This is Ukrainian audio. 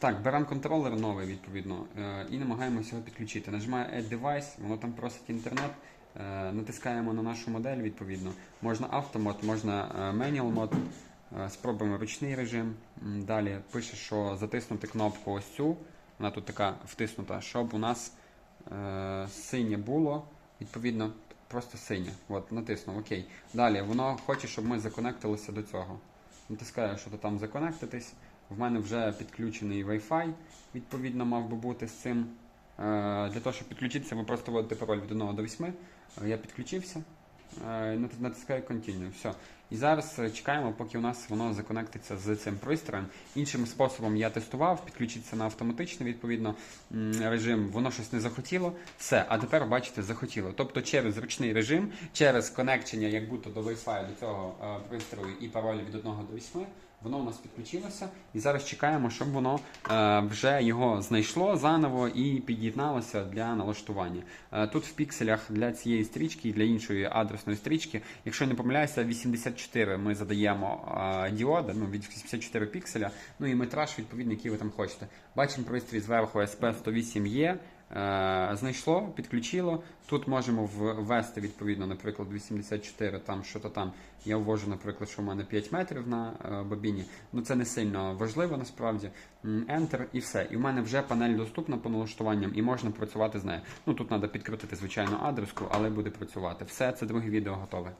Так, беремо контролер новий, відповідно, е, і намагаємося його підключити. Нажимаю Add Device, воно там просить інтернет. е, Натискаємо на нашу модель, відповідно. Можна автомод, можна е, manual мод. Спробуємо ручний режим. Далі пише, що затиснути кнопку ось цю, вона тут така втиснута, щоб у нас е, синє було, відповідно, просто синє. От, натиснув, окей. Далі воно хоче, щоб ми законектилися до цього. Натискаю, що то там законектитись. В мене вже підключений Wi-Fi, відповідно, мав би бути з цим. Е, Для того, щоб підключитися, ви просто вводите пароль від 1 до 8. Е, Я підключився, е, нат- натискаю Continue. Все. І зараз е, чекаємо, поки у нас воно законектиться з цим пристроєм. Іншим способом я тестував, підключитися на автоматичний відповідно режим. Воно щось не захотіло. Все, а тепер бачите, захотіло. Тобто через ручний режим, через конекчення, як будто до Wi-Fi до цього е, пристрою і пароль від 1 до 8. Воно у нас підключилося, і зараз чекаємо, щоб воно е, вже його знайшло заново і під'єдналося для налаштування. Е, тут в пікселях для цієї стрічки і для іншої адресної стрічки, якщо не помиляюся, 84 ми задаємо діоди, ну від 84 пікселя, ну і метраж відповідний, який ви там хочете. Бачимо пристрій зверху SP108E. Е, знайшло, підключило. Тут можемо ввести відповідно, наприклад, 84, там що то там. Я ввожу, наприклад, що в мене 5 метрів на е, бобіні. Ну це не сильно важливо насправді. Enter і все. І в мене вже панель доступна по налаштуванням і можна працювати з нею. Ну тут треба підкрутити звичайно адреску, але буде працювати. Все, це друге відео готове.